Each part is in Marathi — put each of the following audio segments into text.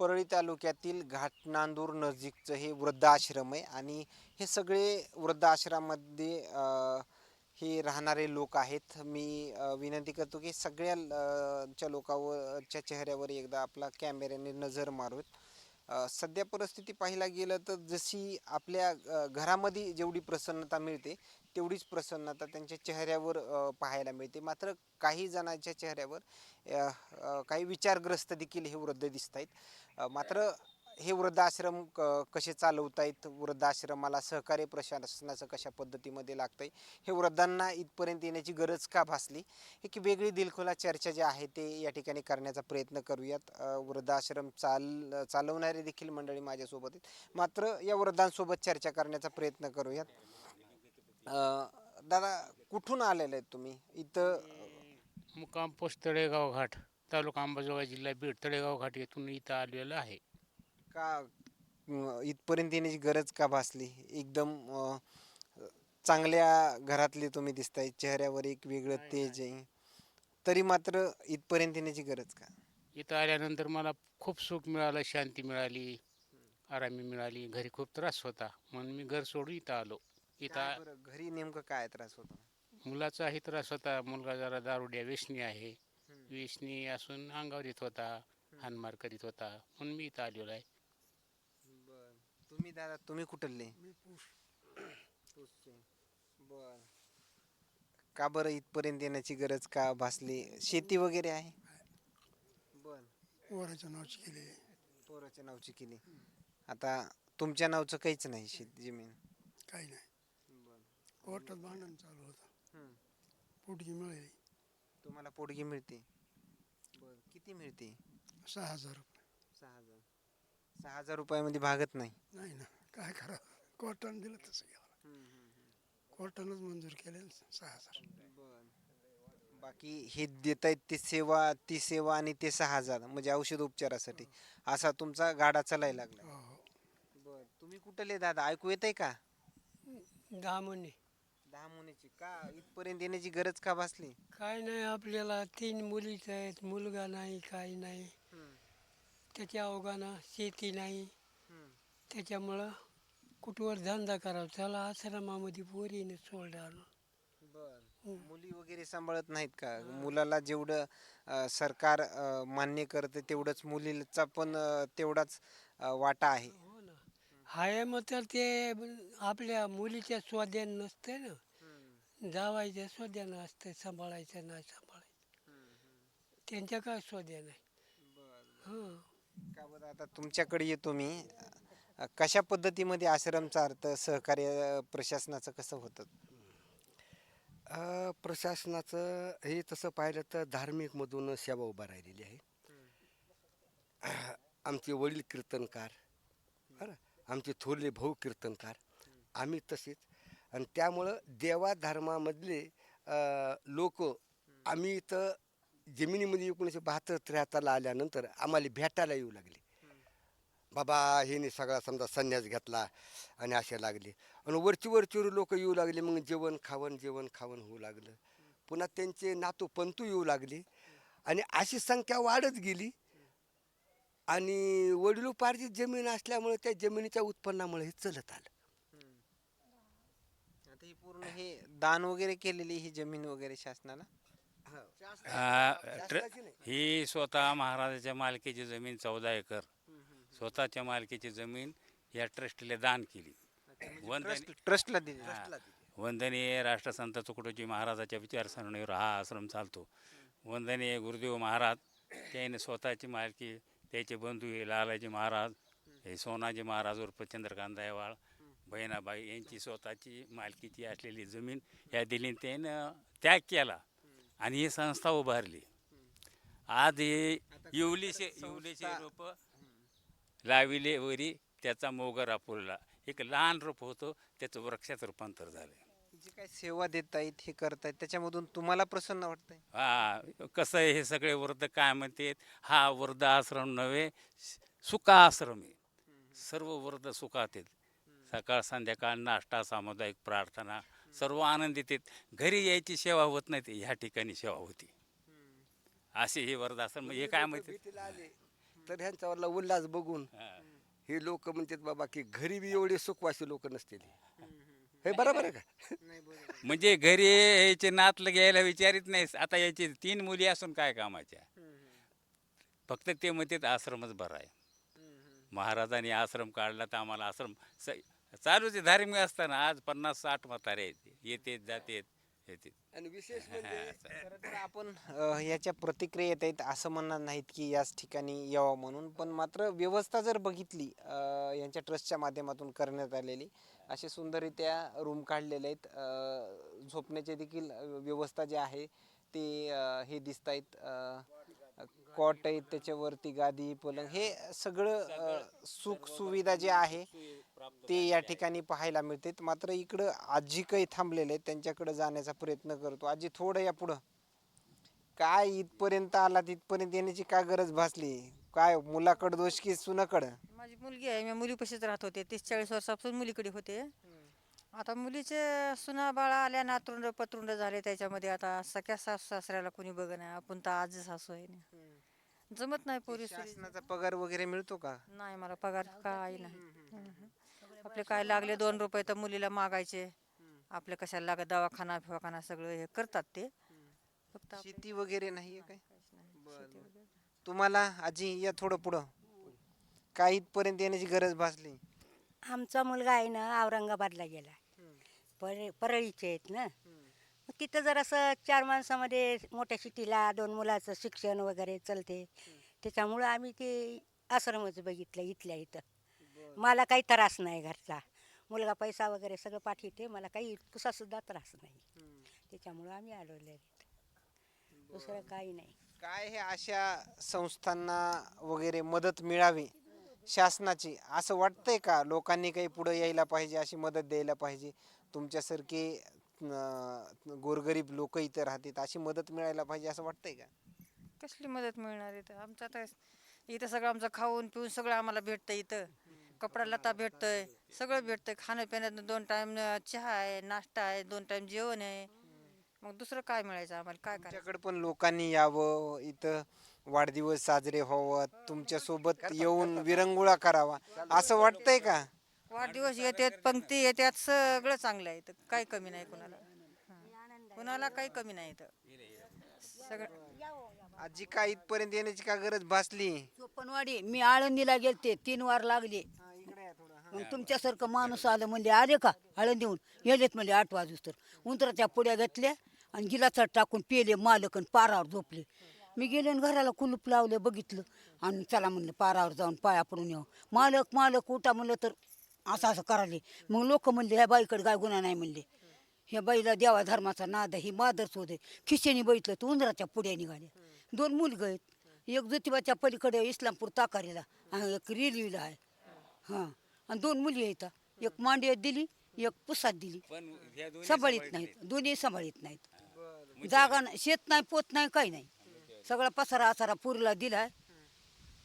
परळी तालुक्यातील घाटनांदूर नजीकचं हे वृद्धाश्रम आहे आणि हे सगळे वृद्धाश्रमामध्ये हे राहणारे लोक आहेत. मी विनंती करतो की सगळ्या च्या लोकांवरच्या चेहऱ्यावर एकदा आपला कॅमेऱ्याने नजर मारूत. सध्या परिस्थिती पाहायला गेलं तर जशी आपल्या घरामध्ये जेवढी प्रसन्नता मिळते तेवढीच प्रसन्नता त्यांच्या चेहऱ्यावर पाहायला मिळते. मात्र काही जणांच्या चेहऱ्यावर काही विचारग्रस्त देखील हे वृद्ध दिसत आहेत मात्र हे वृद्धाश्रम क कसे चालवतायत? वृद्धाश्रमाला सहकार्य प्रशासनाचं कशा पद्धतीमध्ये लागतं आहे हे वृद्धांना इथपर्यंत येण्याची गरज का भासली? एक वेगळी दिलखुला चर्चा जी आहे ते या ठिकाणी करण्याचा प्रयत्न करूयात. वृद्धाश्रम चाल चालवणारे देखील मंडळी माझ्यासोबत आहेत. मात्र या वृद्धांसोबत चर्चा करण्याचा प्रयत्न करूयात. दादा कुठून आलेले आहेत तुम्ही? इथं मुक्काम पोस्ट गावघाट घाट. तालुका अंबाजोगाई जिल्हा बीड तळेगाव घाट येथून इथं आलेलं आहे. का अं, इथपर्यंत येण्याची गरज का भासली? एकदम अं, चांगल्या घरातले तुम्ही दिसताय चेहऱ्यावर एक वेगळं तेज आहे. तरी मात्र इथपर्यंत येण्याची गरज का? इथं आल्यानंतर मला खूप सुख मिळालं शांती मिळाली आरामी मिळाली घरी खूप त्रास होता. म्हणून मी घर सोडून इथं आलो. काय इथं बरं, घरी नेमकं काय त्रास होतो? मुलाचाही त्रास होता मुलगा जरा दारुड्या वेशनी आहे. वेशनी असून अंगावर येत होता हानमार करीत होता म्हणून मी इथं आलेलो आहे. तुम्ही दादा तुम्ही कुठले? बर. का बरं इथपर्यंत येण्याची गरज का भासली? शेती वगैरे आहे? बर. पोराच्या नावची केली. पोराच्या नावची केली. आता तुमच्या नावचं काहीच नाही शेत जमीन? काही नाही. कोर्टात भांडण चालू होतं. हम्म. पोटगी मिळाली. तुम्हाला पोटगी मिळते. बर किती मिळते? सहा हजार रुपये. सहा हजार. सहा हजार रुपयामध्ये भागत नाही? नाही ना काय करा कोर्टानं दिलं तसं घ्यावं कोर्टानंच मंजूर केले सहा हजार. बाकी हे देत आहेत ते सेवा ती सेवा आणि ते सहा हजार म्हणजे औषध उपचारासाठी. असा तुमचा गाडा चालायला लागला. हो हो. बर. तुम्ही कुठले दादा? ऐकू येत आहे का? दहा महिने दहा मुलीची का इथपर्यंत येण्याची गरज का भासली? काय नाही आपल्याला तीन मुलीच आहेत. मुलगा नाही काही नाही. त्याच्या अवघानं शेती नाही. त्याच्यामुळं कुठवर धंदा करावा? त्याला आश्रमामध्ये पोरीने सोडलं आणून. बर. मुली वगैरे सांभाळत नाहीत का? मुलाला जेवढं अं, सरकार अं, मान्य करते तेवढंच मुलीचा पण अं, तेवढाच अं, वाटा आहे. हाय मग तर ते आपल्या मुलीच्या स्वाध्यान नसते ना. जावायच्या स्वाध्यान असते सांभाळायचं नाही सांभाळायचं. त्यांच्या काय स्वाध्यान आहे? हां. का बरं आता तुमच्याकडे येतो मी. अ, कशा पद्धतीमध्ये आश्रम चालतं सहकार्य अ, प्रशासनाचं कसं होतं? अ, प्रशासनाचं हे तसं पाहिलं तर धार्मिकमधून सेवा उभा राहिलेली आहे. आमचे वडील कीर्तनकार आमचे थोरले भाऊ कीर्तनकार. आम्ही तसेच. आणि त्यामुळं देवा धर्मामधले लोक आम्ही इथं जमिनीमध्ये एकोणीसशे बहात्तर त्र्याहत्तरला आल्यानंतर आम्हाला भेटायला येऊ लागले. बाबा हेने सगळा समजा संन्यास घेतला आणि असे लागले. आणि वरची वरची लोक येऊ लागले. मग जेवण खावण जेवण खावण होऊ लागलं. पुन्हा त्यांचे नातू पंतू येऊ लागले. आणि अशी संख्या वाढत गेली. आणि वडिलोपार्जित जमीन असल्यामुळे त्या जमिनीच्या उत्पन्नामुळे हे चलत आलं. आता ही पूर्ण हे दान वगैरे केलेली ही जमीन वगैरे शासनाला? आ, ट्र- ही स्वतः महाराजाच्या मालकीची जमीन चौदा एकर स्वतःच्या मालकीची जमीन या ट्रस्टला दान केली. वंदनी ट्रस्टला दिली. हा. वंदनीय राष्ट्रसंत तुकडोजी महाराजाच्या विचारसरणीवर हा आश्रम चालतो. वंदनीय गुरुदेव महाराज त्याने स्वतःची मालकी त्याचे बंधू हे लालाजी महाराज हे सोनाजी महाराज उर्फ चंद्रकांत दयावाळ बहिणाबाई यांची स्वतःची मालकीची असलेली जमीन या दिली त्यानं त्याग केला आणि ही संस्था उभारली. आज हे येवलीचे येवलीचे रोप लाविले वरी त्याचा मोगरा फुलला. एक लहान रोप होतं त्याचं वृक्षात रूपांतर झालं. जी काय सेवा देत आहेत हे करतायत त्याच्यामधून तुम्हाला प्रसन्न वाटतंय? हा कसं आहे हे सगळे वृद्ध काय म्हणतात हा वृद्ध आश्रम नव्हे सुखा आश्रम आहे. सर्व वृद्ध सुखात आहेत. सकाळ संध्याकाळ नाश्ता सामुदायिक प्रार्थना सर्व आनंदित आहेत. घरी यायची सेवा होत नाही ते ह्या ठिकाणी सेवा होती. असे हे वृद्ध आश्रम हे काय म्हणतात? तर ह्यांच्यावरला उल्हास बघून हे लोक म्हणतात बाबा की घरी बी एवढे सुखवासी लोक नसतील. हे बरोबर आहे का? म्हणजे घरी यायचे नातलं घ्यायला विचारित नाही आता याची तीन मुली असून काय कामाच्या? फक्त ते म्हणतात आश्रमच बरा आहे. महाराजांनी आश्रम काढला तर आम्हाला आश्रम स चालूच आहे धार्मिक असताना. आज पन्नास साठ म्हातारे आहेत. येतेत जातेत. येतेत आणि विशेष म्हणजे खरं तर आपण अ, याच्या प्रतिक्रिया येत आहेत असं म्हणणार नाहीत की याच ठिकाणी यावं म्हणून पण मात्र व्यवस्था जर बघितली अ, यांच्या ट्रस्टच्या माध्यमातून करण्यात आलेली असे सुंदररित्या रूम काढलेले आहेत. अ, झोपण्याचे देखील अ, व्यवस्था जी आहे ते अ, हे दिसत आहेत. कॉट आहेत त्याच्यावरती गादी पलंग हे सगळं अ, सुख सुविधा जे आहे ते या ठिकाणी पाहायला मिळते. मात्र इकडं आजी काही थांबलेले आहेत. त्यांच्याकडे जाण्याचा प्रयत्न करतो. आजी थोडं या पुढं. काय इथपर्यंत आला तिथपर्यंत येण्याची काय गरज भासली? काय मुलाकडं दोष की सुनाकडं? माझी मुलगी आहे. मी मुलीपाशीच राहत होते. तीस चाळीस वर्षापासून मुलीकडे होते. आता मुलीचे सुना बाळा आल्या नातरुंड पत्रुंड झाले त्याच्यामध्ये. आता सख्या सासू सासऱ्याला कोणी बघ नाही आपण तर आज सासू आहे ना. जमत नाही पोरी शासनाचा पगार वगैरे मिळतो का? नाही मला पगार काय नाही. आपले काय लागले दोन रुपये तर मुलीला मागायचे. आपले कशाला लागत दवाखाना फिवाखाना सगळं हे करतात ते. फक्त शेती वगैरे नाहीये काय? काहीच नाही. बरं, शेती वगैरे. तुम्हाला आजी या थोडं पुढं. काय इथपर्यंत येण्याची गरज भासली? आमचा मुलगा आहे ना औरंगाबादला गेला. पर परळीचे आहेत ना. मग तिथं जर असं चार माणसामध्ये मोठ्या सिटीला दोन मुलाचं शिक्षण वगैरे चलते. त्याच्यामुळं आम्ही ते आश्रमच बघितलं इथल्या इथं. मला काही त्रास नाही घरचा. मुलगा पैसा वगैरे सगळं पाठवते मला काही सुद्धा त्रास नाही. त्याच्यामुळं आम्ही आलोले दुसरं काही नाही. काय हे अशा संस्थांना वगैरे मदत मिळावी? शासनाची. असं वाटतंय का? लोकांनी काही पुढे यायला पाहिजे अशी मदत द्यायला पाहिजे? तुमच्यासारखे अं, गोरगरीब लोक इथं राहतात अशी मदत मिळायला पाहिजे असं वाटतंय का? कसली मदत मिळणार इथं? आमचं आता इथं सगळं आमचं खाऊन पिऊन सगळं आम्हाला भेटतं इथं. कपडा लता भेटतंय सगळं भेटतंय. खाणं पिण्यात दोन टाइम चहा आहे नाश्ता आहे दोन टाइम जेवण आहे. मग दुसरं काय मिळायचं आम्हाला? काय करायचं? तुमच्याकडे पण लोकांनी यावं इथं वाढदिवस साजरे व्हावं तुमच्यासोबत येऊन विरंगुळा करावा. असं वाटतंय का? वाढदिवस येतात पंक्ती येतात सगळं चांगलं आहे इथं. काही कमी नाही कुणाला. हं. कुणाला काही कमी नाही इथं. सगळं आजी काय इथपर्यंत येण्याची का गरज भासली? चोपनवाडी मी आळंदीला गेलते तीन वार लागले. मग तुमच्यासारखं माणूस आलं म्हणजे आले का? आळंदीहून येलेत म्हणजे आठ वाजूस तर. उंतराच्या पुड्या घेतल्या आणि गिलासात टाकून पेले मालक आणि पारावर झोपले. मी गेले आणि घराला कुलूप लावले बघितलं. आणि चला म्हणलं पारावर जाऊन पाया पडून येऊ. मालक मालक उठा म्हणलं तर असं असं करायले. मग लोक म्हणले ह्या बाईकडे काय गुन्हा नाही म्हणले. ह्या बाईला देवा धर्माचा नाद ही मादरच होते खिशेने बघितलं तर उंदराच्या पुढ्या निघाल्या. दोन मुलगं आहेत. एक ज्योतिबाच्या पलीकडे इस्लामपूर ताकारीला आणि एक रेल्वेला आहे. हां. आणि दोन मुली आहेत एक मांडीत दिली एक पुसात दिली. पण ह्या दोन्ही सांभाळीत नाहीत. दोन्ही सांभाळीत नाहीत. जागा नाही शेत नाही पोत नाही काही नाही. सगळा पसारा आसारा पुरीला दिलाय.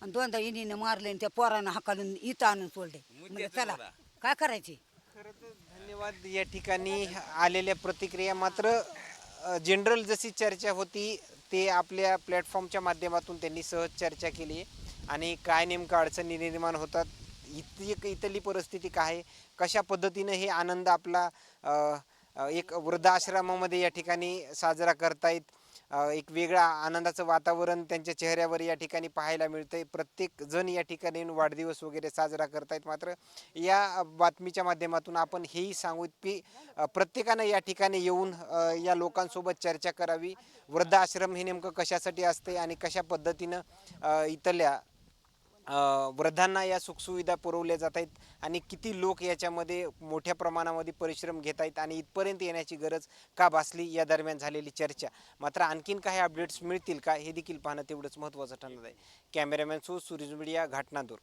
आणि दोनदा इनीनं मारले आणि त्या पोरानं हाकालून इथं आणून सोडले. म्हणजे चला काय करायचे? खरं तर धन्यवाद. या ठिकाणी आलेल्या प्रतिक्रिया मात्र जनरल जशी चर्चा होती ते आपल्या प्लॅटफॉर्मच्या माध्यमातून त्यांनी सहज चर्चा केली. आणि काय नेमकं अडचणी निर्माण होतात इथली इथली परिस्थिती काय आहे? कशा पद्धतीनं हे आनंद आपला एक वृद्धाश्रमामध्ये या ठिकाणी साजरा करतायत? एक वेगळा आनंदाचं वातावरण त्यांच्या चेहऱ्यावर या ठिकाणी पाहायला मिळतंय. प्रत्येक जण या ठिकाणी येऊन वाढदिवस वगैरे साजरा करतायत. मात्र या बातमीच्या माध्यमातून आपण हेही सांगू की प्रत्येकानं या ठिकाणी येऊन या लोकांसोबत चर्चा करावी. वृद्धाश्रम हे नेमकं कशासाठी असते आणि कशा पद्धतीनं इथल्या वृद्धांना या सुखसुविधा पुरवल्या जात आहेत आणि किती लोक याच्यामध्ये मोठ्या प्रमाणामध्ये परिश्रम घेत आहेत आणि इथपर्यंत येण्याची गरज का भासली या दरम्यान झालेली चर्चा. मात्र आणखीन काही अपडेट्स मिळतील का हे देखील पाहणं तेवढंच महत्त्वाचं ठरणार आहे. कॅमेरामॅन सो सुरेश मीडिया घाटनांदूर.